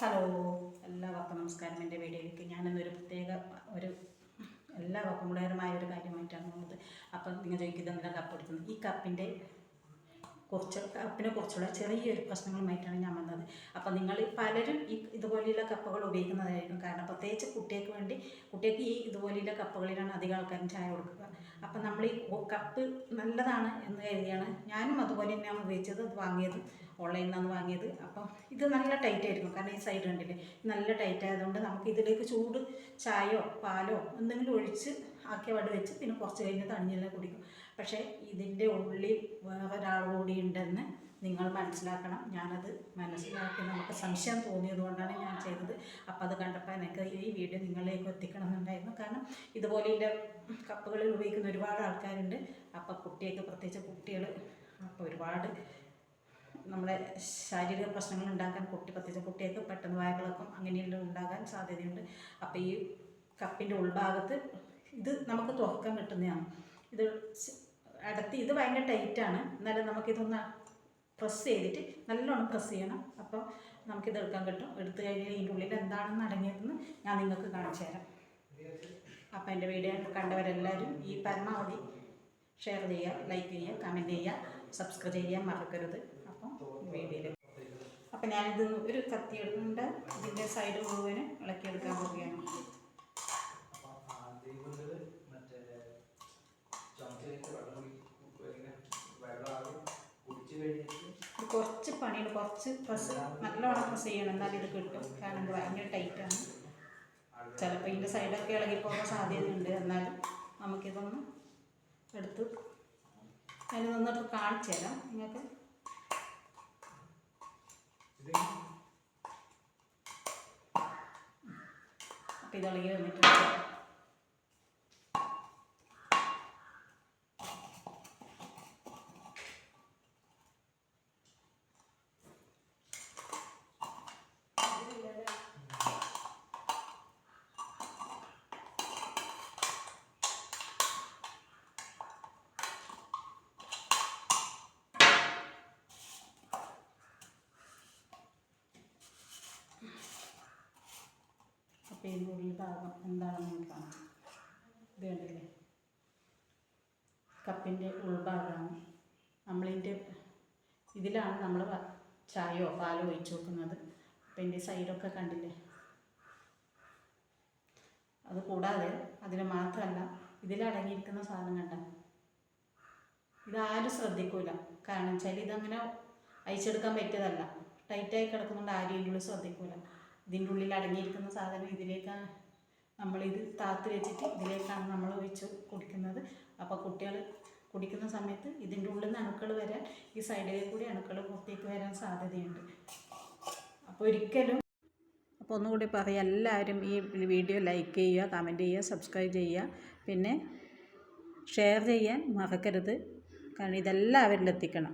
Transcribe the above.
Hello എല്ലാവർക്കും നമസ്കാരം എന്റെ വീഡിയോയിലേക്ക്. ഞാനിന്നൊരു പ്രത്യേക ഒരു എല്ലാവർക്കും ഗുണകരമായ ഒരു കാര്യമായിട്ടാണ് വന്നത്. അപ്പം നിങ്ങൾ ചോദിക്കുന്നത് എന്താ കപ്പ് എടുക്കുന്നത് ഈ കപ്പിന്റെ കുറച്ച് കപ്പിനെ കുറിച്ചുള്ള ചെറിയൊരു പ്രശ്നങ്ങളുമായിട്ടാണ് ഞാൻ വന്നത്. അപ്പോൾ നിങ്ങൾ പലരും ഈ ഇതുപോലെയുള്ള കപ്പകൾ ഉപയോഗിക്കുന്നതായിരിക്കും കാരണം പ്രത്യേകിച്ച് കുട്ടികൾക്ക് വേണ്ടി കുട്ടികൾക്ക് ഈ ഇതുപോലെയുള്ള കപ്പുകളിലാണ് അധികം ആൾക്കാരും ചായ കൊടുക്കുക. അപ്പം നമ്മൾ ഈ കപ്പ് നല്ലതാണ് എന്ന് കരുതിയാണ് ഞാനും അതുപോലെ തന്നെയാണ് ഉപയോഗിച്ചത്. അത് വാങ്ങിയത് ഓൺലൈനിൽ നിന്നാണ് വാങ്ങിയത്. അപ്പം ഇത് നല്ല ടൈറ്റ് ആയിരിക്കും. കാരണം ഈ സൈഡ് കണ്ടില്ലേ? നല്ല ടൈറ്റ് ആയതുകൊണ്ട് നമുക്ക് ഇതിലേക്ക് ചൂട് ചായയോ പാലോ എന്തെങ്കിലും ഒഴിച്ച് ആക്കിയ വട് വെച്ച് പിന്നെ കുറച്ച് കഴിഞ്ഞ് തണിഞ്ഞെല്ലാം കുടിക്കും. പക്ഷേ ഇതിന്റെ ഉള്ളിൽ വേറൊരാൾ കൂടി ഉണ്ടെന്ന് നിങ്ങൾ മനസ്സിലാക്കണം. ഞാനത് മനസ്സിലാക്കി നമുക്ക് സംശയം തോന്നിയത് കൊണ്ടാണ് ഞാൻ ചെയ്തത്. അപ്പോൾ അത് കണ്ടപ്പോൾ എനിക്ക് ഈ വീഡിയോ നിങ്ങളിലേക്ക് എത്തിക്കണം എന്നുണ്ടായിരുന്നു കാരണം ഇതുപോലെ ഇതിന്റെ കപ്പുകളിൽ ഉപയോഗിക്കുന്ന ഒരുപാട് ആൾക്കാരുണ്ട്. അപ്പോൾ കുട്ടിയൊക്കെ പ്രത്യേകിച്ച് കുട്ടികൾ അപ്പോൾ ഒരുപാട് നമ്മുടെ ശാരീരിക പ്രശ്നങ്ങൾ ഉണ്ടാക്കാൻ കുട്ടി പ്രത്യേകിച്ച് കുട്ടികൾക്ക് പെട്ടെന്ന് വായകളൊക്കെ അങ്ങനെയെല്ലാം ഉണ്ടാകാൻ സാധ്യതയുണ്ട്. അപ്പോൾ ഈ കപ്പിന്റെ ഉൾഭാഗത്ത് ഇത് നമുക്ക് തുറക്കാൻ കിട്ടുന്നതാണ് ഇത് അടത്തി ഇത് ഭയങ്കര ടൈറ്റാണ് എന്നാലും നമുക്കിതൊന്ന് പ്രസ് ചെയ്തിട്ട് നല്ലോണം പ്രസ് ചെയ്യണം. അപ്പോൾ നമുക്കിത് എടുക്കാൻ കിട്ടും. എടുത്തു കഴിഞ്ഞാൽ ഇതിന്റെ ഉള്ളിൽ എന്താണെന്ന് അടങ്ങിയതെന്ന് ഞാൻ നിങ്ങൾക്ക് കാണിച്ചു തരാം. അപ്പോൾ എന്റെ വീഡിയോ കണ്ടവരെല്ലാവരും ഈ പരമാവധി ഷെയർ ചെയ്യുക ലൈക്ക് ചെയ്യുക കമന്റ് ചെയ്യുക സബ്സ്ക്രൈബ് ചെയ്യാൻ മറക്കരുത്. അപ്പം വീഡിയോയിൽ അപ്പം ഞാനിത് ഒരു കത്തി എടുക്കുന്നുണ്ട് ഇതിന്റെ സൈഡ് മുഴുവനും ഇളക്കിയെടുക്കാൻ പോവുകയാണ്. കുറച്ച് പ്രസ് നല്ലോണം പ്രസ് ചെയ്യണം. എന്നാലും ഇത് കിട്ടും. കാരണം ഇത് ഭയങ്കര ടൈറ്റാണ് ചിലപ്പോൾ ഇതിന്റെ സൈഡൊക്കെ ഇളകി പോകാൻ സാധ്യതയുണ്ട്. എന്നാലും നമുക്കിതൊന്ന് എടുത്ത് അതിൽ നിന്നിട്ട് കാണിച്ചു തരാം. നിങ്ങൾക്ക് ഇത് അപ്പം ഇത് ഇളകി വന്നിട്ടുണ്ട്. ഉള്ളിൽ ഭാഗം എന്താണെന്ന് നോക്കാം ഇത് കണ്ടില്ലേ കപ്പിന്റെ ഉൾഭാഗമാണ്. നമ്മളിന്റെ ഇതിലാണ് നമ്മൾ ചായയോ പാലോ ഒഴിച്ചു വെക്കുന്നത്. അപ്പം ഇതിന്റെ സൈഡൊക്കെ കണ്ടില്ലേ? അത് കൂടാതെ അതിന് മാത്രമല്ല ഇതിലടങ്ങിയിരിക്കുന്ന സാധനം കണ്ട. ഇതാരും ശ്രദ്ധിക്കൂല. കാരണം വെച്ചാൽ ഇതങ്ങനെ അയച്ചെടുക്കാൻ പറ്റിയതല്ല. ടൈറ്റായി കിടക്കുന്നുണ്ട് ആരും ഇതിന്റെ ശ്രദ്ധിക്കൂല. ഇതിന്റെ ഉള്ളിൽ അടങ്ങിയിരിക്കുന്ന സാധനം ഇതിലേക്കാണ് നമ്മളിത് താത്ത് വെച്ചിട്ട് ഇതിലേക്കാണ് നമ്മൾ ഒഴിച്ച് കുടിക്കുന്നത്. അപ്പോൾ കുട്ടികൾ കുടിക്കുന്ന സമയത്ത് ഇതിന്റെ ഉള്ളിൽ നിന്ന് അണുക്കൾ വരാൻ ഈ സൈഡിലേക്ക് കൂടി അണുക്കൾ പുറത്തേക്ക് വരാൻ സാധ്യതയുണ്ട്. അപ്പോൾ ഒരിക്കലും അപ്പോൾ ഒന്നുകൂടി പറയാം എല്ലാവരും ഈ വീഡിയോ ലൈക്ക് ചെയ്യുക കമന്റ് ചെയ്യുക സബ്സ്ക്രൈബ് ചെയ്യുക. പിന്നെ ഷെയർ ചെയ്യാൻ മറക്കരുത്. കാരണം ഇതെല്ലാവരിലും എത്തിക്കണം.